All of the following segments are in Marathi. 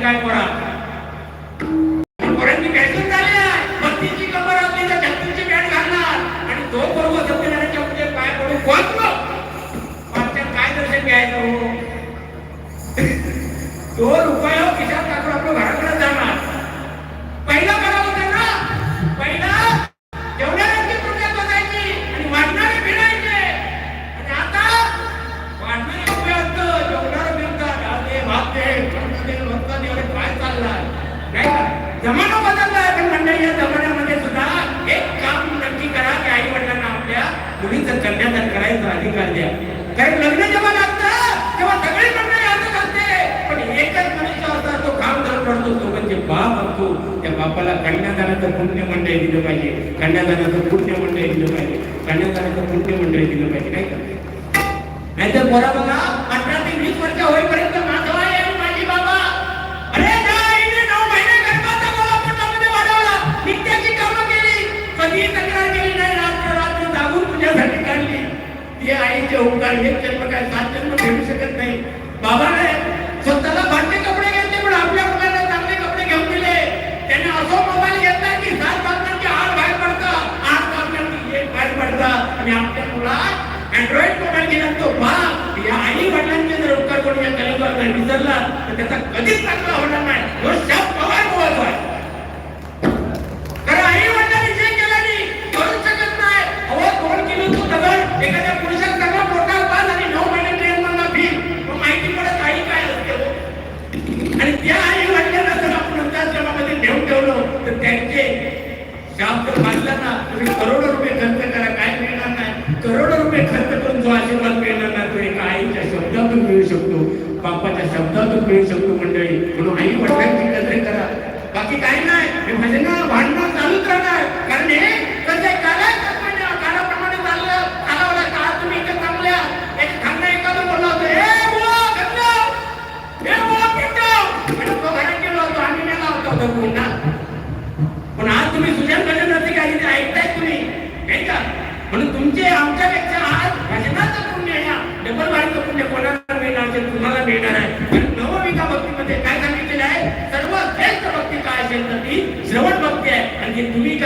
पडत बाहेर तुम्ही मुलीचं कन्यादान करायचा अधिकार द्या. कारण लग्न जेव्हा लागतं तेव्हा सगळे मंडळी हातात असते पण एकच मनुष्य असता तो काम करत पडतो. तो म्हणजे बाप असतो. त्या बापाला कन्यादानाचं पुण्य मंडळ दिलं पाहिजे. कन्यादानाचं पुण्य मंडळ दिलं पाहिजे. कन्यादानाचं पुण्य मंडळ दिलं पाहिजे नाही का? नाहीतर बरं बघा अठरा ते वीस वर्ष होईपर्यंत माझा माझी बाबा. अरे नऊ महिने गर्भाचा गोळा पोटामध्ये वाढवला. नित्याची कामं केली. कधी तक्रार केली नाही. जागून काढली. ती आईचे ओंकार हे जन्म काय सात जन्म भेटू शकत नाही. बाबाने स्वतःला भांडे कपडे घेतले पण आपल्या मुलांना चांगले कपडे घेऊन दिले. त्याने असो मोबाईल घेतला की सात बातम्यांचे आठ बाहेर पडतात आठ बातम्यांची एक बाहेर पडतात आणि आपल्या मुला अँड्रॉइड मोबाईल घेण्यात तो बाप. या आई वडिलांचे जर उपकार कोणी या कलियुगात विसरला तर त्याचा कधीच चांगला होणार नाही तो शाप पवार बोलतो आहे कारण आई वडिलांनी जे केलं नाही करू शकत नाही अहो दोन किलो तू दगड एखाद्या पुरुषाला सगळा मोठा पास आणि नऊ महिने ट्रेन मधला फी मग माहिती पडत आई काय असते हो. आणि त्या आई वडिलांना जर आपण वृद्धाश्रमामध्ये ठेवून ठेवलं तर त्यांचे शाप तुम्ही करोडो रुपये खर्च करा काय मिळणार नाही. करोडो रुपये खर्च करून जो आशीर्वाद मिळणार नाही तो एका आईच्या शब्दातून मिळू शकतो बापाच्या शब्दातून मिळू शकतो मंडळी. म्हणून आई वडिलांची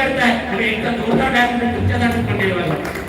करताय आणि एकदा दोनदा डायमंड तुमच्यासाठी पटेल